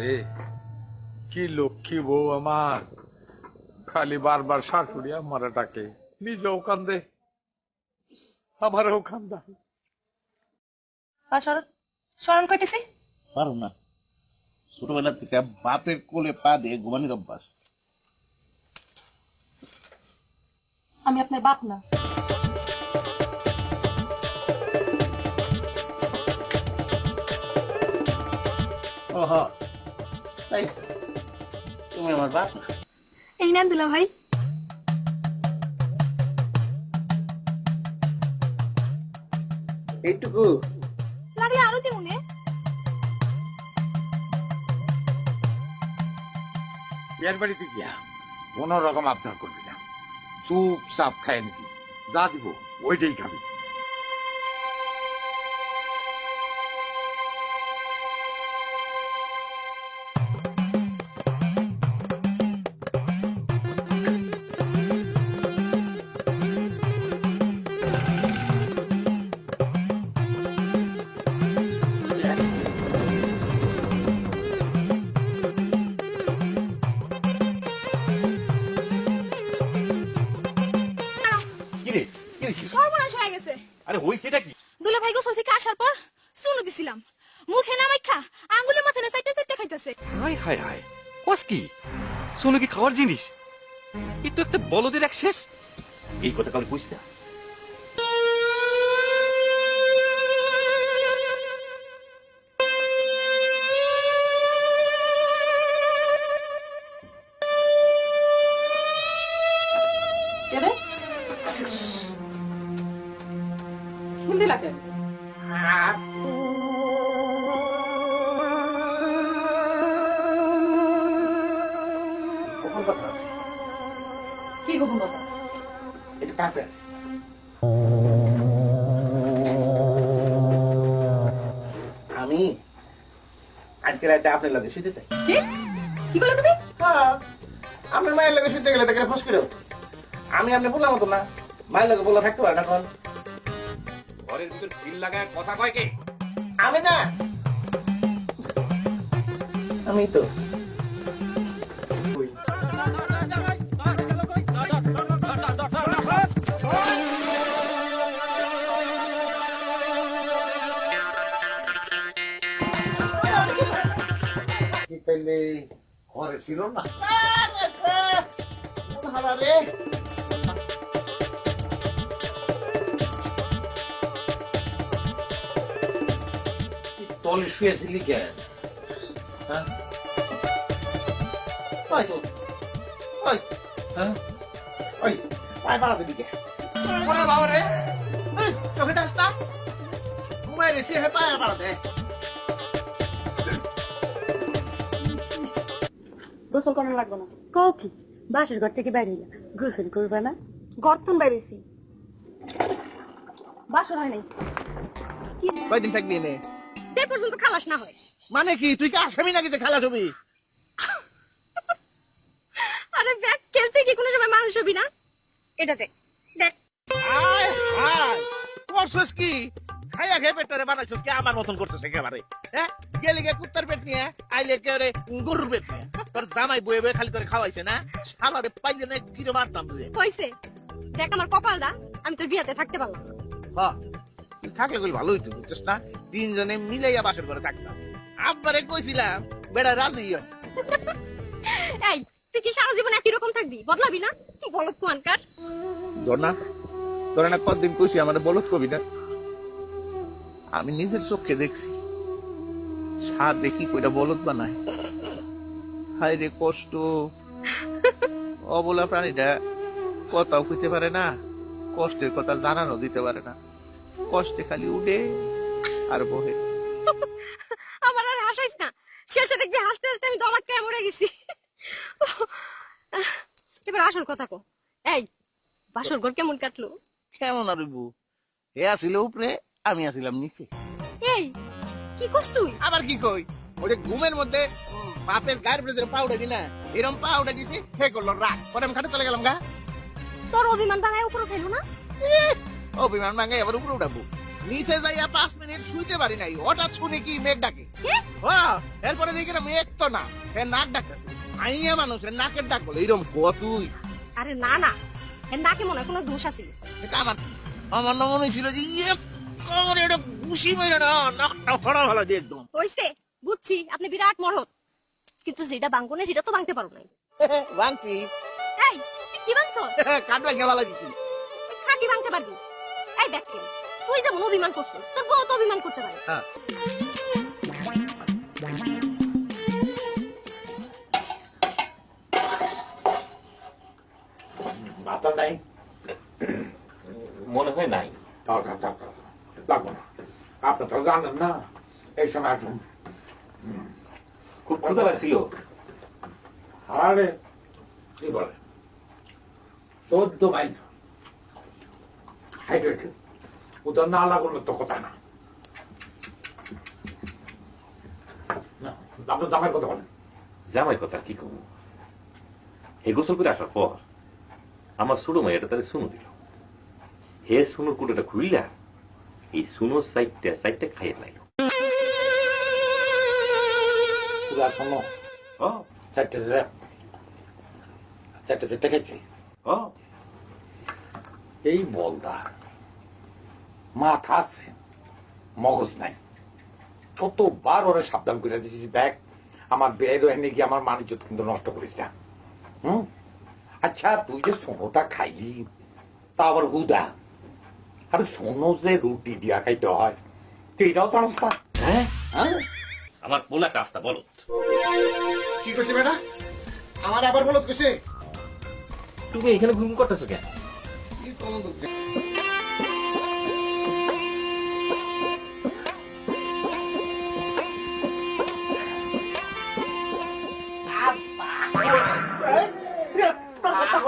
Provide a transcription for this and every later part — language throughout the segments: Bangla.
রে। কি লক্ষ্মী বউ আমার। খালি বারবার শাশুড়ি আমার ডাকে। নিজেও কান্দে। আমারও কান্দা। শরণ। শরণ কইতেছি? পারো না। ছোটবেলা থেকে বাপের কোলে পা দিয়ে ঘুমানির অভ্যাস। আমি আপনার বাপ না। ও হ তাই তো। তুমি আমার বাপ এই নেন দুলা ভাই। এইটুকু। লাগলে আরও দিমুনে। বিয়ের বাড়িতে গিয়া কোন রকম আবদার করবি না। চুপচাপ খায় নাকি যা দিব ওইটাই খাবি। কি হয়েছে? সর্বনাশ হয়ে গেছে। আরে হয়েছেটা কি? দুলা ভাই গোসল থেকে আসার পর চুনু দিছিলাম। মুখে নামাই খা আঙ্গুলের মাথায় না সাইডে সাইডে খাইতেছে। হাই হাই হাই কস কি? সোনু কি খাওয়ার জিনিস? এই তো একটা বলদের এক শেষ। এই কথা কাল বুঝতে কেরে কি গোপন কথা? একটু কাছে আছে। আমি আজকে রাতে আপনার লগে শুতে চাই। কি? বলে তুমি? হ্যাঁ, আপনার মায়ের লগে শুতে গেলে তাকে ফস করে আমি আপনি বললাম তো না। মায়ের লগে বলে থাকতে পারে না এখন ঘরের ভিতর ঢিল লাগায় কথা কয় কে? আমি না। আমি তো। ঘরে ছিল না। রে তলে শুয়েছিলি কেন হ্যাঁ? ওই তো। ওই। হ্যাঁ? ওই পায়ে বাড়াতে দিকে ওরে বাবা রে। চোখে দাস না? ঘুমাই রেছি হে পায়ে বাড়াতে গোসল লাগবে না। কও কি? বাসের ঘর থেকে বাইরে গোসল করবে না? গর্তন বাইরেছি বাসর হয় নাই। কয়দিন থাকবি যে পর্যন্ত খালাস না হয়। মানে কি? তুই কি আসামি নাকি যে খালা ছবি আরে ব্যাগ খেলতে কি কোনো সময় মানুষ হবি না। এটা দেখ দেখ। আয় করছস কি? খাইয়া খেয়ে পেটরে বানাইছস কি আমার মতন করতেছ একেবারে? হ্যাঁ? গেলি গে কুত্তার পেট নিয়ে আইলে একেবারে গরুর পেট নিয়ে? তোর জামাই বয়ে বয়ে খালি তোরে খাওয়াইছে না? শালারে পাইলে না কিরে মারতাম তুই? কইছে দেখ আমার কপালটা আমি তোর বিয়াতে থাকতে পারলাম হ্যাঁ থাকলে কইলে ভালো হইতো। বুঝছিস না তিনজনে মিলাইয়া বাসর করে থাকতাম। আব্বারে কইছিলাম বেড়া রাজি হয়। এই তুই কি সারা জীবন একই রকম থাকবি? বদলাবি না? বলত কুয়ানকার ধর না তোরা না কতদিন কইছি আমাদের বলত কবি না। আমি নিজের চোখে দেখছি সার দেখি কইটা বলত বানায়। হায় রে কষ্ট। অবলা প্রাণীটা কথাও কইতে পারে না কষ্টের কথা জানানো দিতে পারে না। কষ্টে খালি উঠে আর বহে। আমার আর হাসাইস না। শেষে দেখবি হাসতে হাসতে আমি দমাট খেয়ে মরে গেছি। এবার আসল কথা কো এই বাসর ঘর কেমন কাটলো? কেমন আর বউ এ আসিল উপরে আমি আসিলাম নিচে। এই কি করছ তুই? আবার কি কই? ওই ঘুমের মধ্যে বাপের গায়ের উপরে পা উঠে না? এরম পা উঠে দিছি হে করল রাগ পরে আমি খাটে চলে গেলাম গা। তোর অভিমান ভাঙায় উপরে ফেলো না? ও বিমান ভাঙে এবার উপরে উঠাবো। নিচে যাইয়া পাঁচ মিনিট শুইতে পারি নাই হঠাৎ শুনি কি মেঘ ডাকে। এরপরে দেখি না মেঘ তো না নাক ডাকতেছে। আইয়া মানুষের নাকের ডাক বলে এরকম কতুই আরে না না এর নাকে মনে কোনো দোষ আছে। এটা আমার আমার না মনে ছিল যে ইয়ে কমর এটা ঘুষি মেরে না নাকটা ফড়া দিয়ে একদম। হইছে বুঝছি আপনি বিরাট মরহত। কিন্তু যেটা বাঙ্গনের সেটা তো ভাঙতে পারো নাই ভাঙছি। এই কি ভাঙছ কাটবা গেলা লাগিছি খাটি ভাঙতে পারবি। এই দেখ তুই যেমন অভিমান করছিস তোর বউ তো অভিমান করতে পারে। হ্যাঁ। মাথা নাই? মনে হয় নাই। লাগবো না। আপনি তো জানেন না এই সময় আসুন। খুব ক্ষুধা লাগছিল। আরে কি বলে? চোদ্দ মাইল হাইড্রেট ওটা না লাগুলো তো কথা না না, আপনার দামের কথা বলেন জামাই কথা কি কব হে গোসল করে আসার পর আমার ছোট মাইয়াটা তাহলে শুনু দিল হে শুনুর কুটোটা খুইলা এই শুনো সাইডটা সাইডটা খাইয়ে লাইল পুরা শোনো ও চারটে চারটে চারটে খেয়েছি ও এই বলদা মাথা আছে মগজ নাই। কতবার ওরা সাবধান করে দিয়েছি দেখ আমার বের এনে গিয়ে আমার মানিজ্যত কিন্তু নষ্ট করিস না। হুম? আচ্ছা তুই যে সোনোটা খাইলি তা আবার হুদা? আরে সোনো যে রুটি দিয়া খাইতে হয় তুই এটাও জানিস না হ্যাঁ? আমার পোলাটা আস্তা বলো কি করছে বেটা? আমার আবার বলত কইছে? তুমি এখানে ঘুম করতেছো কেন? কি কমন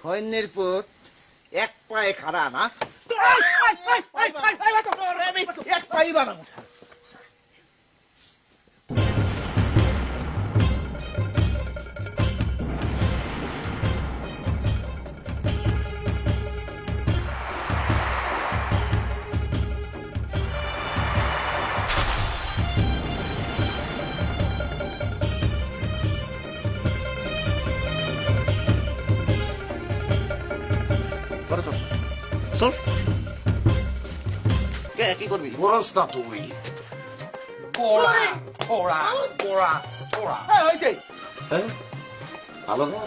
কি সৈন্যের পুত এক পায়ে খাড়া না এক পায়ে বানাবো কে কি করবি? বরস না তুই। গোড়া গোড়া গোড়া গোড়া। হয়েছে হ্যাঁ? ভালো না?